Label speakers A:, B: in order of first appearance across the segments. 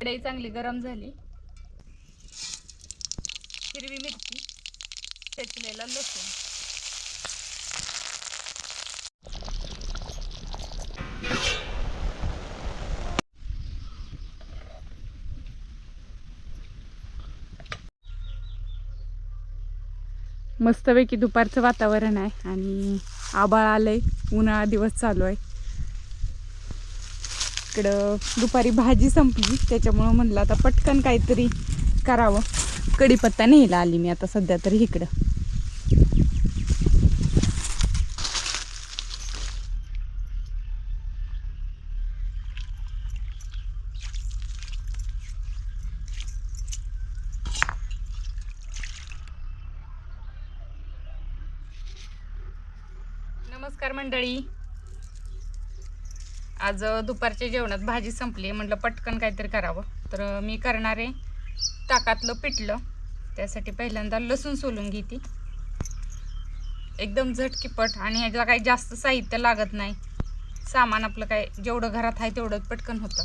A: कढई चांगली गरम झाली. हिरवी मिरची ठेचलेला लसूण. मस्तपैकी दुपारचं वातावरण आहे आणि आबाळ आलंय. उन्हाळा दिवस चालू आहे. इकडं दुपारी भाजी संपली. त्याच्यामुळं म्हणलं आता पटकन काहीतरी करावं. कढीपत्ता न्यायला आली मी आता सध्या तरी इकडं. नमस्कार मंडळी. आज दुपारच्या जेवणात भाजी संपली म्हटलं पटकन काहीतरी करावं. तर मी करणार आहे ताकातलं पिठलं. त्यासाठी पहिल्यांदा लसूण सोलून घेते. एकदम झटकीपट आणि ह्याला काही जास्त साहित्य लागत नाही. सामान आपलं काय जेवढं घरात आहे तेवढं पटकन होतं.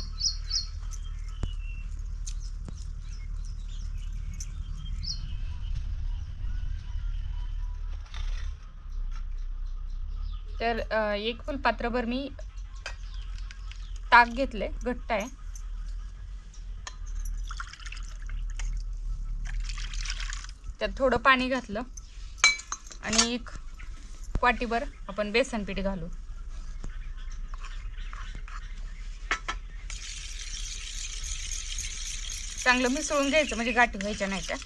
A: तर एक फुलपात्रभर मी ताक घेतले घट्ट आहे. त्यात थोडं पाणी घातलं आणि एक वाटीभर आपण बेसन पीठ घालू चांगलं मिसळून घ्यायचं म्हणजे गाठी व्हायच्या नाही त्या.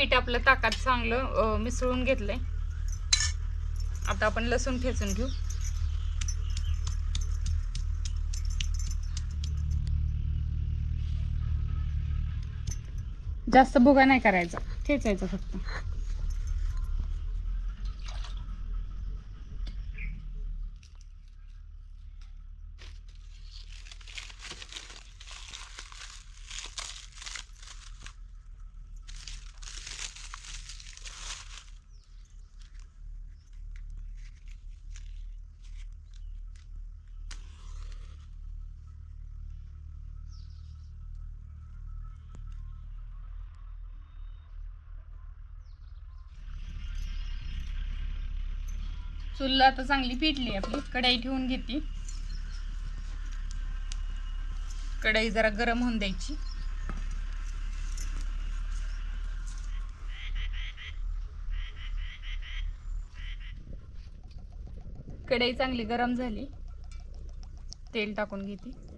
A: पीठ आपलं ताकात चांगलं मिसळून घेतलंय. आता आपण लसूण ठेचून घेऊ. जास्त भुगा नाही करायचा. ठेचायचा फक्त. चुलला आता चांगली पिटली आपली. कढाई ठेवून घेते. कढाई जरा गरम होऊन द्यायची. कढाई चांगली गरम झाली. तेल टाकून घेते.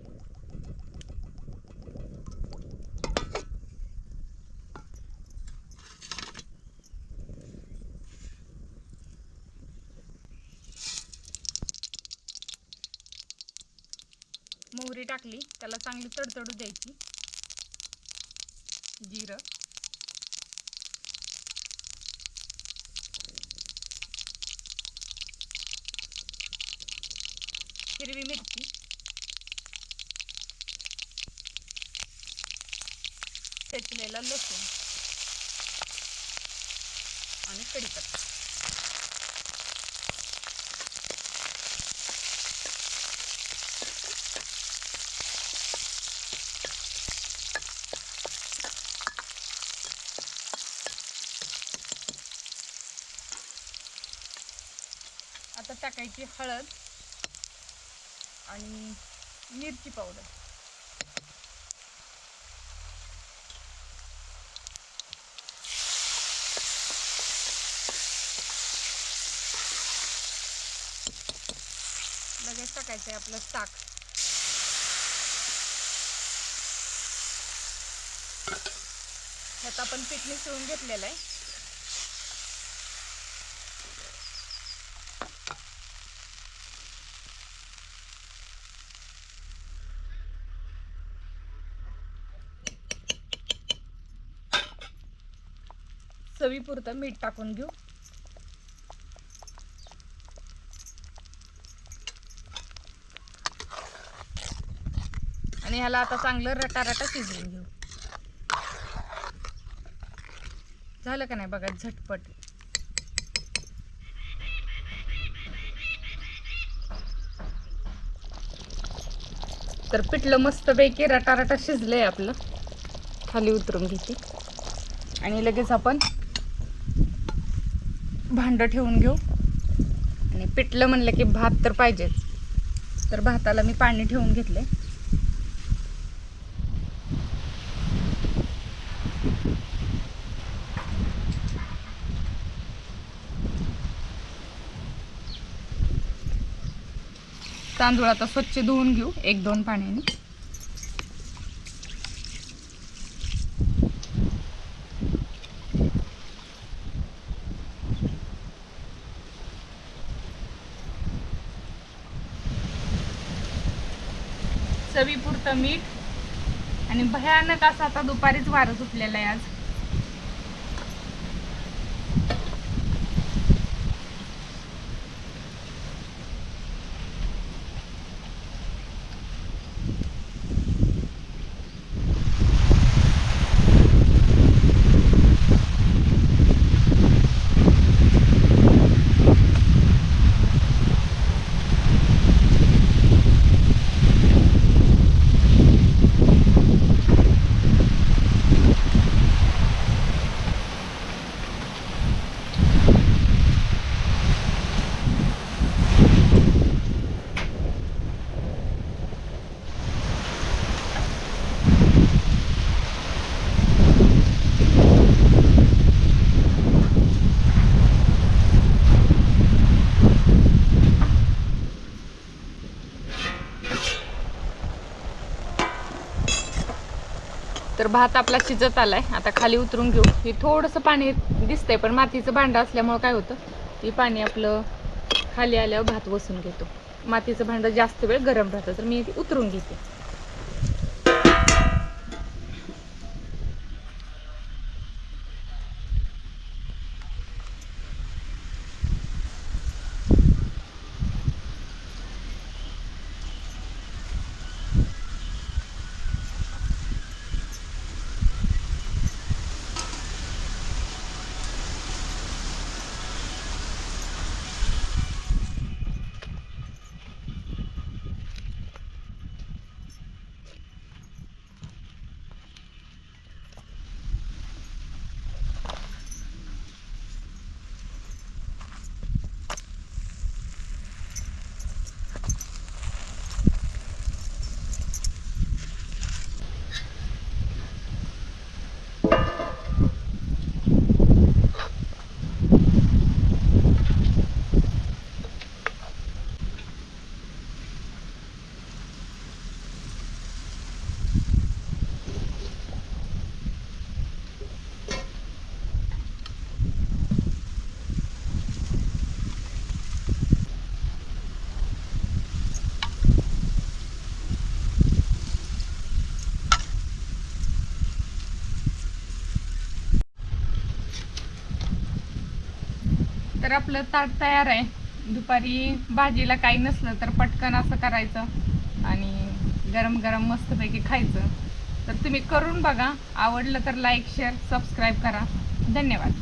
A: मोहरी टाकली त्याला चांगली तडतडू द्यायची. जिरं. हिरवी मिरची. ठेचलेला लसूण. आणि कढीपत्ता. टाकायची हळद आणि मिरची पावडर. लगेच टाकायचं आहे आपलं ताक ह्यात आपण पीठ मिसळून घेतलेलं आहे. चवीपुरतं मीठ टाकून घेऊ. आणि ह्याला आता चांगलं रटारटा शिजवून घेऊ. झालं का नाही बघा झटपट. तर पिठलं मस्तपैकी रटारटा शिजलंय आपलं. खाली उतरून घेते. आणि लगेच आपण भांडं ठेवून घेऊ. आणि पिठलं म्हणलं की भात तर पाहिजेच. तर भाताला मी पाणी ठेवून घेतले. तांदूळ आता स्वच्छ धुवून घेऊ एक दोन पाण्याने. चवीपुरतं मीठ. आणि भयानक असं आता दुपारीच वारं सुटलेलं आहे आज. तर भात आपला शिजत आलाय. आता खाली उतरून घेऊ. हे थोडंसं पाणी दिसतंय पण मातीचं भांडं असल्यामुळं काय होतं? ते पाणी आपलं खाली आल्यावर भात बसून घेतो. मातीचं भांडं जास्त वेळ गरम राहतं. तर मी उतरून घेते. तर आपलं ताट तयार आहे. दुपारी भाजीला काही नसलं तर पटकन असं करायचं आणि गरम गरम मस्तपैकी खायचं. तर तुम्ही करून बघा. आवडलं तर लाईक शेअर सबस्क्राईब करा. धन्यवाद.